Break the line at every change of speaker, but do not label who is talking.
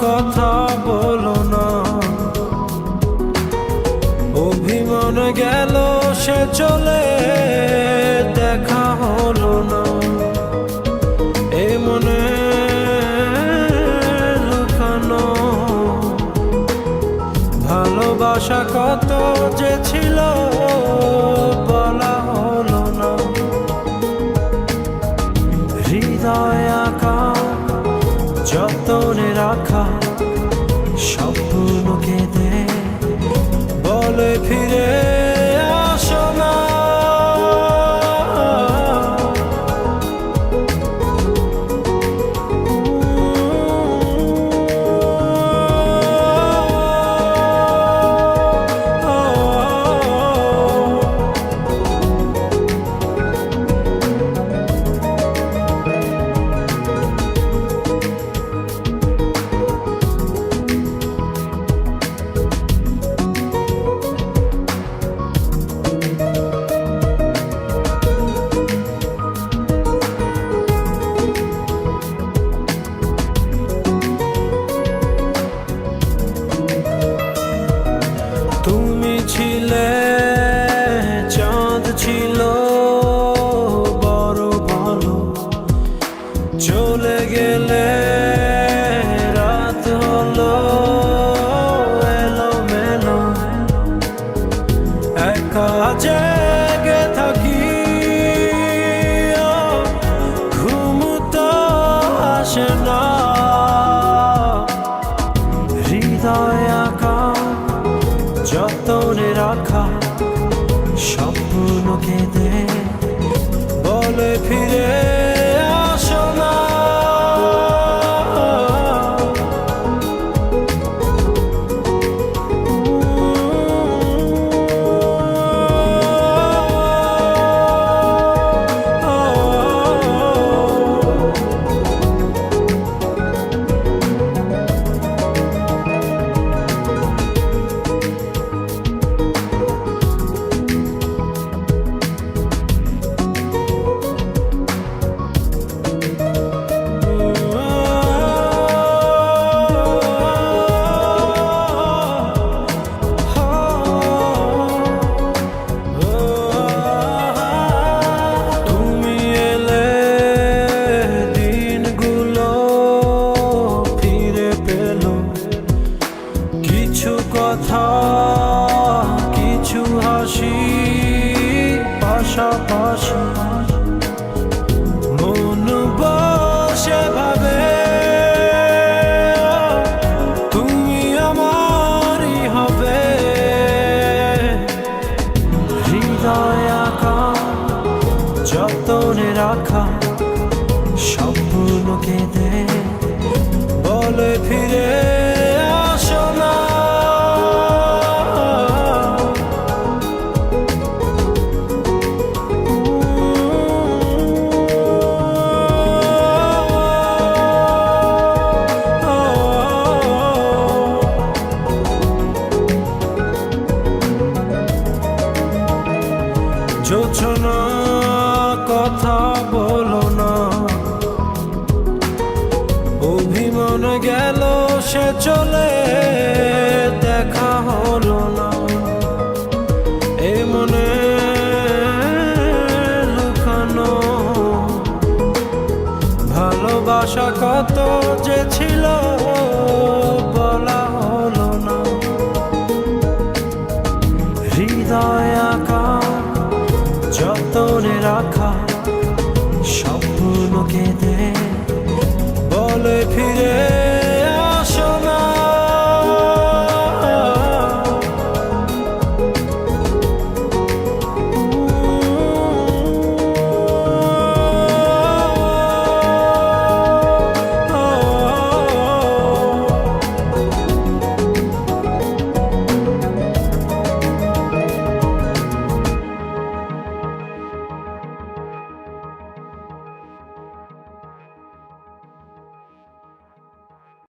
কথা বলো না। অভিমান গেল, সে চলে, দেখা হলো না। এ মনে লুকানো। ভালোবাসা কত যে ছিল বলে ফিরে আসো ছিল বড় ভালো। চলে গেলে রাত হলো এলো মেলো একা জেগে থাকি ও, ঘুম তো আসে না। পাশাপাশি মন বসে ভাবে তুমি আমারই হবে। হৃদয় আঁকা যতনে রাখা স্বপ্ন কেঁদে বুঝছ না কথা বলো না। অভিমান গেল, সে চলে, দেখা হলো না। এ মনে ভালোবাসা কত যে ছিল